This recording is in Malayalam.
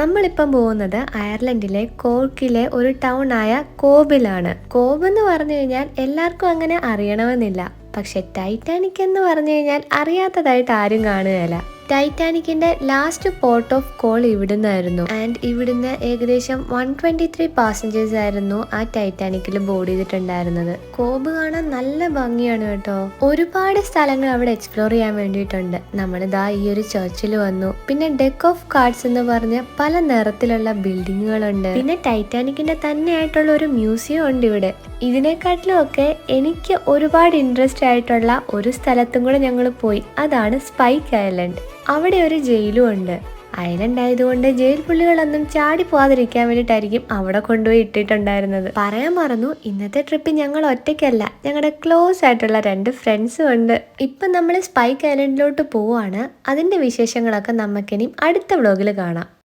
നമ്മളിപ്പം പോകുന്നത് അയർലൻഡിലെ കോർക്കിലെ ഒരു ടൗൺ ആയ കോബിലാണ്. കോബ് എന്ന് പറഞ്ഞു കഴിഞ്ഞാൽ എല്ലാവർക്കും അങ്ങനെ അറിയണമെന്നില്ല. പക്ഷെ ടൈറ്റാനിക് എന്ന് പറഞ്ഞു കഴിഞ്ഞാൽ അറിയാത്തതായിട്ട് ആരും കാണുകയില്ല. ടൈറ്റാനിക്കിന്റെ ലാസ്റ്റ് പോർട്ട് ഓഫ് കോൾ ഇവിടുന്നായിരുന്നു. ആൻഡ് ഇവിടുന്ന് ഏകദേശം വൺ ട്വന്റി ത്രീ പാസഞ്ചേഴ്സ് ആയിരുന്നു ആ ടൈറ്റാനിക്കിൽ ബോർഡ് ചെയ്തിട്ടുണ്ടായിരുന്നത്. കോബ് കാണാൻ നല്ല ഭംഗിയാണ് കേട്ടോ. ഒരുപാട് സ്ഥലങ്ങൾ അവിടെ എക്സ്പ്ലോർ ചെയ്യാൻ വേണ്ടിയിട്ടുണ്ട്. നമ്മൾ ദാ ഈ ഒരു ചർച്ചിൽ വന്നു. പിന്നെ ഡെക്ക് ഓഫ് കാർഡ്സ് എന്ന് പറഞ്ഞ പല നിറത്തിലുള്ള ബിൽഡിങ്ങുകളുണ്ട് പിന്നെ ടൈറ്റാനിക്കിന്റെ തന്നെയായിട്ടുള്ള ഒരു മ്യൂസിയം ഉണ്ട് ഇവിടെ. ഇതിനെക്കാട്ടിലും ഒക്കെ എനിക്ക് ഒരുപാട് ഇൻട്രസ്റ്റ് ആയിട്ടുള്ള ഒരു സ്ഥലത്തും കൂടെ ഞങ്ങൾ പോയി. അതാണ് സ്പൈക്ക് ഐലൻഡ് അവിടെ ഒരു ജയിലും ഉണ്ട്. ഐലൻഡ് ആയതുകൊണ്ട് ജയിൽ പുള്ളികളൊന്നും ചാടി പോവാതിരിക്കാൻ വേണ്ടിയിട്ടായിരിക്കും അവിടെ കൊണ്ടുപോയി ഇട്ടിട്ടുണ്ടായിരുന്നത്. പറയാൻ മറന്നു ഇന്നത്തെ ട്രിപ്പ് ഞങ്ങൾ ഒറ്റയ്ക്കല്ല. ഞങ്ങളുടെ ക്ലോസ് ആയിട്ടുള്ള രണ്ട് ഫ്രണ്ട്സും ഉണ്ട്. ഇപ്പം നമ്മൾ സ്പൈക്ക് ഐലൻഡിലോട്ട് പോവാണ് അതിന്റെ വിശേഷങ്ങളൊക്കെ നമുക്കിനി അടുത്ത വ്ളോഗിൽ കാണാം.